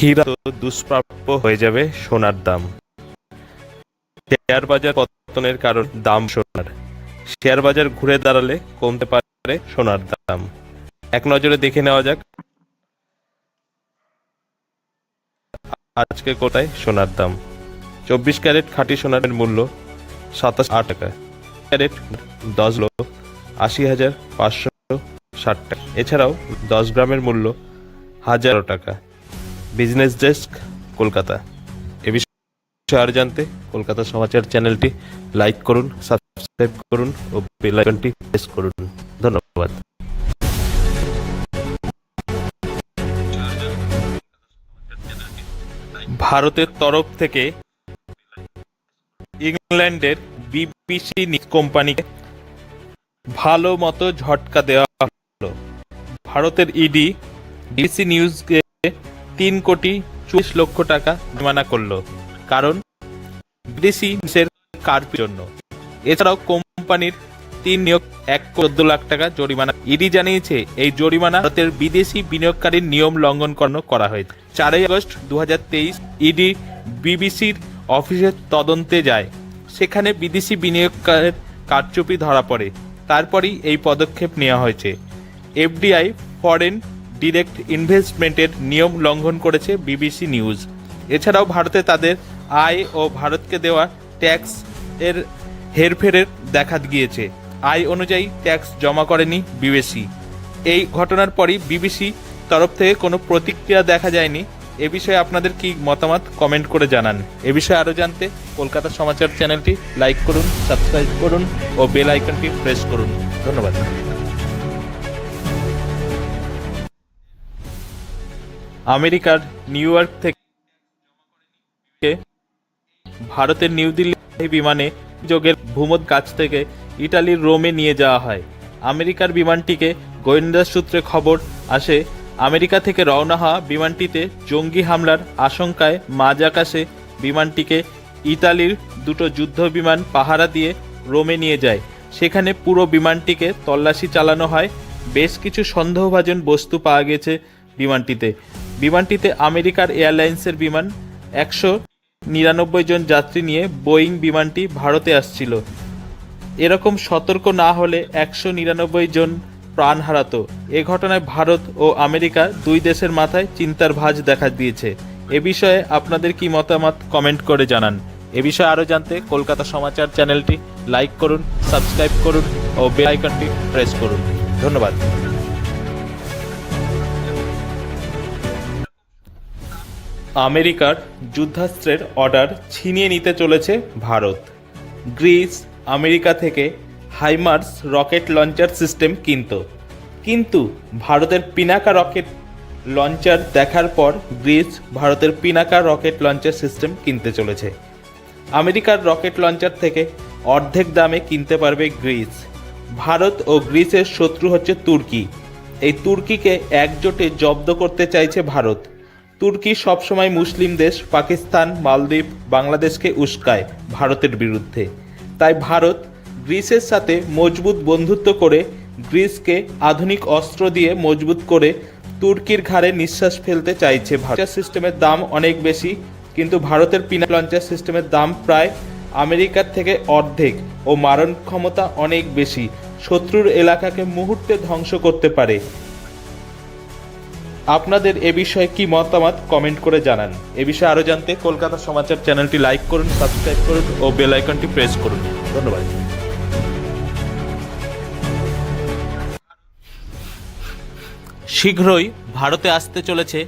হীরা দুষ্প্রাপ্য হয়ে যাবে সোনার দাম। শেয়ার বাজার পতনের কারণ দাম সোনার। শেয়ার বাজার ঘুরে দাঁড়ালে কমতে পারে সোনার দাম। এক নজরে দেখে নেওয়া যাক। আজকে কোথায় সোনার দাম? চব্বিশ ক্যারেট খাঁটি সোনার মূল্য সাতাশ আট টাকা। ক্যারেট দশ লক্ষ আশি হাজার পাঁচশো ষাট টাকা। এছাড়াও দশ গ্রামের মূল্য হাজারো টাকা। বিজনেস ডেস্ক কলকাতা এ বিষয়ে আরও জানতে কলকাতা সমাচার চ্যানেলটি লাইক করুন সাবস্ক্রাইব করুন ও বেল আইকনটি প্রেস করুন। ধন্যবাদ। ভারতের তরফ থেকে ইংল্যান্ডের বিবিসি কোম্পানিকে ভালো মতো ঝটকা দেওয়া হলো। ভারতের ইডি বিবিসি নিউজকে তিন কোটি চল্লিশ লক্ষ টাকা জরিমানা করল, কারণ বিদেশি কার্পির জন্য। এছাড়াও কোম্পানির তিন নিয়োগ, এক চোদ্দ লাখ টাকা জরিমানা। ইডি জানিয়েছে, এই জরিমানা ভারতের বিদেশি বিনিয়োগকারীর নিয়ম লঙ্ঘন করা হয়েছে। চারই আগস্ট দু হাজার তেইশ ইডি বিবিসির অফিসের তদন্তে যায়। সেখানে বিদেশি বিনিয়োগকারের কারচুপি ধরা পড়ে। তারপরই এই পদক্ষেপ নেওয়া হয়েছে। এফডিআই, ফরেন ডিরেক্ট ইনভেস্টমেন্টের নিয়ম লঙ্ঘন করেছে বিবিসি নিউজ। এছাড়াও ভারতে তাদের আয় ও ভারতকে দেওয়া ট্যাক্স এর হেরফেরের দেখা গিয়েছে। আয় অনুযায়ী ট্যাক্স জমা করেনি বিবিসি। এই ঘটনার পরই বিবিসি তরফ থেকে কোনো প্রতিক্রিয়া দেখা যায়নি। এ বিষয়ে আপনাদের কি মতামত কমেন্ট করে জানান। এ বিষয়ে আরও জানতে কলকাতা সমাচার চ্যানেলটি লাইক করুন, সাবস্ক্রাইব করুন ও বেল আইকনটি প্রেস করুন। ধন্যবাদ। আমেরিকার নিউ ইয়র্ক থেকে ভারতের নিউ দিল্লি বিমানে যোগের ভূমধ্য কাছ থেকে ইটালির রোমে নিয়ে যাওয়া হয়। আমেরিকার বিমানটিকে গোয়েন্দা সূত্রে খবর আসে, আমেরিকা থেকে রওনা হওয়া বিমানটিতে জঙ্গি হামলার আশঙ্কায় মাঝ আকাশে বিমানটিকে ইতালির দুটো যুদ্ধ বিমান পাহারা দিয়ে রোমে নিয়ে যায়। সেখানে পুরো বিমানটিকে তল্লাশি চালানো হয়। বেশ কিছু সন্দেহভাজন বস্তু পাওয়া গেছে বিমানটিতে। বিমানটিতে আমেরিকার এয়ারলাইন্সের বিমান একশো নিরানব্বই জন যাত্রী নিয়ে বোয়িং বিমানটি ভারতে আসছিল। এরকম সতর্ক না হলে একশো নিরানব্বই জন প্রাণ হারাতো। এ ঘটনায় ভারত ও আমেরিকা দুই দেশের মাথায় চিন্তার ভাঁজ দেখা দিয়েছে। এ বিষয়ে আপনাদের কি মতামত কমেন্ট করে জানান। এ বিষয়ে আরও জানতে কলকাতা সমাচার চ্যানেলটি লাইক করুন, সাবস্ক্রাইব করুন ও বেল আইকনটি প্রেস করুন। ধন্যবাদ। আমেরিকার যুদ্ধাস্ত্রের অর্ডার ছিনিয়ে নিতে চলেছে ভারত। গ্রিস, আমেরিকা থেকে হাইমার্স রকেট লঞ্চার সিস্টেম কিনত। কিন্তু ভারতের পিনাকা রকেট লঞ্চার দেখার পর গ্রিস ভারতের পিনাকা রকেট লঞ্চার সিস্টেম কিনতে চলেছে। আমেরিকার রকেট লঞ্চার থেকে অর্ধেক দামে কিনতে পারবে গ্রিস। ভারত ও গ্রিসের শত্রু হচ্ছে তুর্কি। এই তুর্কিকে একজোটে জব্দ করতে চাইছে ভারত। তুর্কি সবসময় মুসলিম দেশ, পাকিস্তান, মালদ্বীপ, বাংলাদেশকে উস্কায় ভারতের বিরুদ্ধে। তাই ভারত গ্রিসের সাথে মজবুত বন্ধুত্ব করে গ্রিসকে আধুনিক অস্ত্র দিয়ে মজবুত করে তুর্কির ঘাড়ে নিঃশ্বাস ফেলতে চাইছে ভারত। সিস্টেমের দাম অনেক বেশি, কিন্তু ভারতের পিনা লঞ্চার সিস্টেমের দাম প্রায় আমেরিকার থেকে অর্ধেক ও মারণ ক্ষমতা অনেক বেশি। শত্রুর এলাকাকে মুহূর্তে ধ্বংস করতে পারে আপনাদের এ বিষয়ে কি মতামত কমেন্ট করে জানান। এ বিষয়ে আরও জানতে কলকাতা সমাচার চ্যানেলটি লাইক করুন, সাবস্ক্রাইব করুন ও বেল আইকনটি প্রেস করুন। ধন্যবাদ। শীঘ্রই ভারতে আসতে চলেছে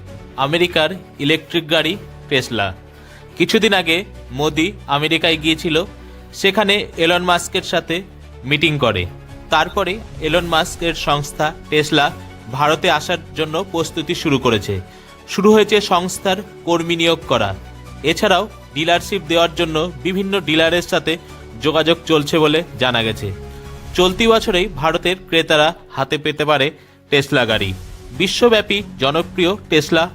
আমেরিকার ইলেকট্রিক গাড়ি টেসলা। কিছুদিন আগে মোদি আমেরিকায় গিয়েছিল, সেখানে এলন মাস্কের সাথে মিটিং করে। তারপরে এলন মাস্কের সংস্থা টেসলা ভারতে আসার জন্য প্রস্তুতি শুরু করেছে। শুরু হয়েছে সংস্থার কর্মী নিয়োগ করা। এছাড়াও ডিলারশিপ দেওয়ার জন্য বিভিন্ন ডিলারের সাথে যোগাযোগ চলছে বলে জানা গেছে। চলতি বছরেই ভারতের ক্রেতারা হাতে পেতে পারে টেসলা গাড়ি। বিশ্বব্যাপী জনপ্রিয় টেসলা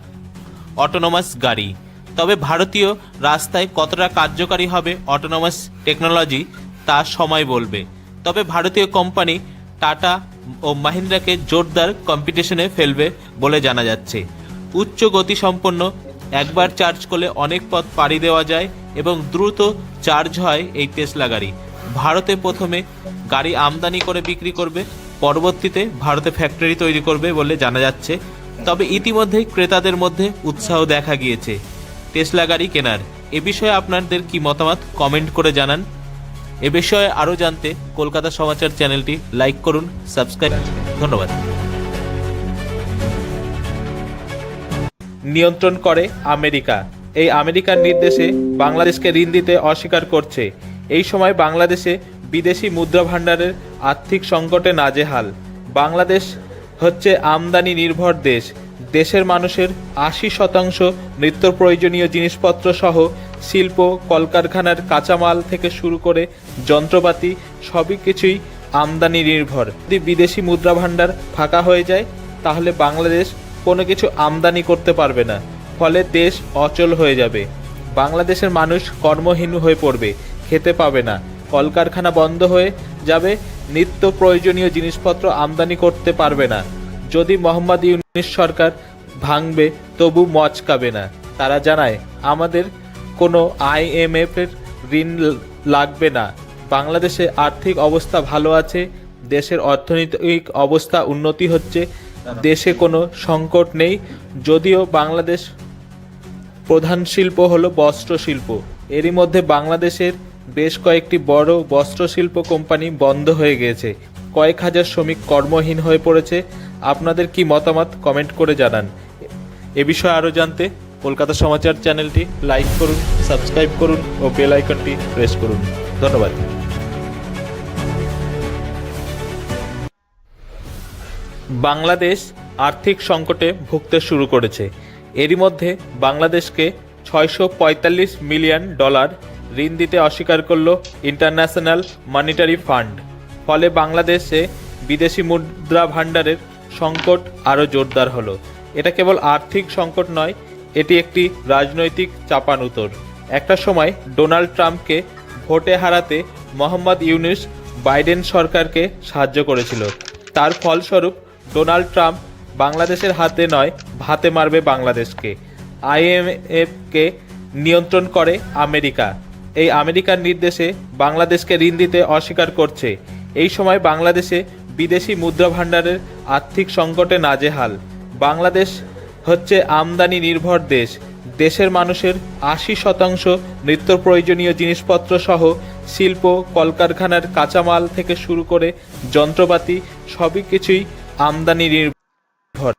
অটোনোমাস গাড়ি। তবে ভারতীয় রাস্তায় কতটা কার্যকারী হবে অটোনোমাস টেকনোলজি তা সময় বলবে। তবে ভারতীয় কোম্পানি টাটা ও মাহিন্দ্রাকে জোরদার কম্পিটিশনে ফেলবে বলে জানা যাচ্ছে। উচ্চ গতিসম্পন্ন একবার চার্জ করলে অনেক পথ পাড়ি দেওয়া যায় এবং দ্রুত চার্জ হয় এই টেসলা গাড়ি। ভারতে প্রথমে গাড়ি আমদানি করে বিক্রি করবে, পরবর্তীতে ভারতে ফ্যাক্টরি তৈরি করবে বলে জানা যাচ্ছে। তবে ইতিমধ্যেই ক্রেতাদের মধ্যে উৎসাহ দেখা গিয়েছে। টেসলা গাড়ি কেনার। এ বিষয়ে আপনাদের কি মতামত? কমেন্ট করে জানান। এ বিষয়ে আরও জানতে কলকাতা সমাচার চ্যানেলটি লাইক করুন, সাবস্ক্রাইব ধন্যবাদ। নিয়ন্ত্রণ করে আমেরিকা। এই আমেরিকার নির্দেশে বাংলাদেশকে ঋণ দিতে অস্বীকার করছে। এই সময় বাংলাদেশে বিদেশি মুদ্রা ভাণ্ডারের আর্থিক সংকটে নাজেহাল। বাংলাদেশ হচ্ছে আমদানি নির্ভর দেশ। দেশের মানুষের আশি শতাংশ নিত্য প্রয়োজনীয় জিনিসপত্র সহ শিল্প, কলকারখানার কাঁচামাল থেকে শুরু করে যন্ত্রপাতি, সবই কিছুই আমদানি নির্ভর। যদি বিদেশি মুদ্রা ভাণ্ডার ফাঁকা হয়ে যায়, তাহলে বাংলাদেশ কোনো কিছু আমদানি করতে পারবে না, ফলে দেশ অচল হয়ে যাবে। বাংলাদেশের মানুষ কর্মহীন হয়ে পড়বে, খেতে পাবে না, কলকারখানা বন্ধ হয়ে যাবে, নিত্য প্রয়োজনীয় জিনিসপত্র আমদানি করতে পারবে না। যদি মোহাম্মদ ইউনিস সরকার ভাঙবে, তবু মচকাবে না। তারা জানায়, আমাদের কোনো আইএমএফ এর ঋণ লাগবে না। বাংলাদেশে আর্থিক অবস্থা ভালো আছে, দেশের অর্থনৈতিক অবস্থা উন্নতি হচ্ছে, দেশে কোনো সংকট নেই, যদিও বাংলাদেশ প্রধান শিল্প হলো বস্ত্র শিল্প এরই মধ্যে বাংলাদেশের বেশ কয়েকটি বড় বস্ত্র শিল্প কোম্পানি বন্ধ হয়ে গিয়েছে কয়েক হাজার শ্রমিক কর্মহীন হয়ে পড়েছে। আপনাদের কি মতামত কমেন্ট করে জানান। এ বিষয়ে আরও জানতে কলকাতা সমাচার চ্যানেলটি লাইক করুন, সাবস্ক্রাইব করুন ও বেল আইকনটি প্রেস করুন। ধন্যবাদ। বাংলাদেশ আর্থিক সংকটে ভুগতে শুরু করেছে। এরই মধ্যে বাংলাদেশকে ছয়শো পঁয়তাল্লিশ মিলিয়ন ডলার ঋণ দিতে অস্বীকার করল ইন্টারন্যাশনাল মনিটারি ফান্ড। ফলে বাংলাদেশে বিদেশি মুদ্রা ভাণ্ডারের সংকট আরও জোরদার হলো। এটা কেবল আর্থিক সংকট নয় এটি একটি রাজনৈতিক চাপান চাপানুতর। একটা সময় ডোনাল্ড ট্রাম্পকে ভোটে হারাতে মোহাম্মদ ইউনুস বাইডেন সরকারকে সাহায্য করেছিল। তার ফলস্বরূপ ডোনাল্ড ট্রাম্প বাংলাদেশের হাতে নয়, ভাতে মারবে বাংলাদেশকে। আইএমএফকে নিয়ন্ত্রণ করে আমেরিকা। এই আমেরিকার নির্দেশে বাংলাদেশকে ঋণ দিতে অস্বীকার করছে। এই সময় বাংলাদেশে বিদেশি মুদ্রা ভাণ্ডারের আর্থিক সংকটে নাজেহাল। বাংলাদেশ হচ্ছে আমদানি নির্ভর দেশ। দেশের মানুষের আশি শতাংশ নিত্য প্রয়োজনীয় জিনিসপত্র সহ শিল্প, কলকারখানার কাঁচামাল থেকে শুরু করে যন্ত্রপাতি সবই কিছুই আমদানি নির্ভর।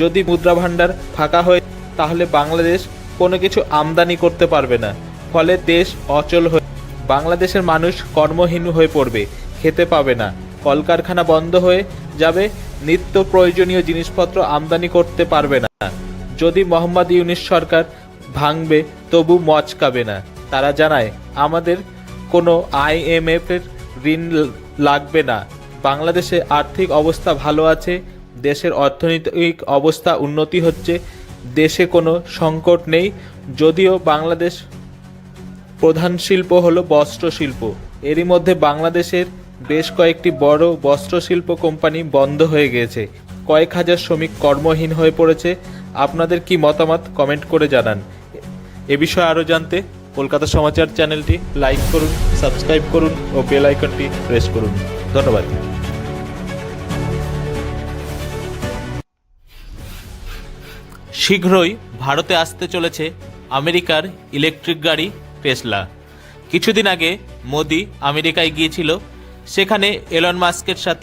যদি মুদ্রা ভাণ্ডার ফাঁকা হয়, তাহলে বাংলাদেশ কোনো কিছু আমদানি করতে পারবে না। ফলে দেশ অচল হয়ে বাংলাদেশের মানুষ কর্মহীন হয়ে পড়বে, খেতে পাবে না। কলকারখানা বন্ধ হয়ে যাবে নিত্য প্রয়োজনীয় জিনিসপত্র আমদানি করতে পারবে না। যদি মোহাম্মদ ইউনিস সরকার ভাঙবে, তবু মচকাবে না। তারা জানায়, আমাদের কোনো আইএমএফ এর ঋণ লাগবে না। বাংলাদেশে আর্থিক অবস্থা ভালো আছে, দেশের অর্থনৈতিক অবস্থা উন্নতি হচ্ছে, দেশে কোনো সংকট নেই। যদিও বাংলাদেশ প্রধান শিল্প হলো বস্ত্র শিল্প। এরই মধ্যে বাংলাদেশের বেশ কয়েকটি বড় বস্ত্র শিল্প কোম্পানি বন্ধ হয়ে গিয়েছে। কয়েক হাজার শ্রমিক কর্মহীন হয়ে পড়েছে। আপনাদের কি মতামত? কমেন্ট করে জানান। এ বিষয়ে আরও জানতে কলকাতা সমাচার চ্যানেলটি লাইক করুন, সাবস্ক্রাইব করুন ও বেল আইকনটি প্রেস করুন। ধন্যবাদ। শীঘ্রই ভারতে আসতে চলেছে আমেরিকার ইলেকট্রিক গাড়ি টেসলা। কিছুদিন আগে মোদি আমেরিকায় গিয়েছিল সেখানে এলন মাস্কের সাথে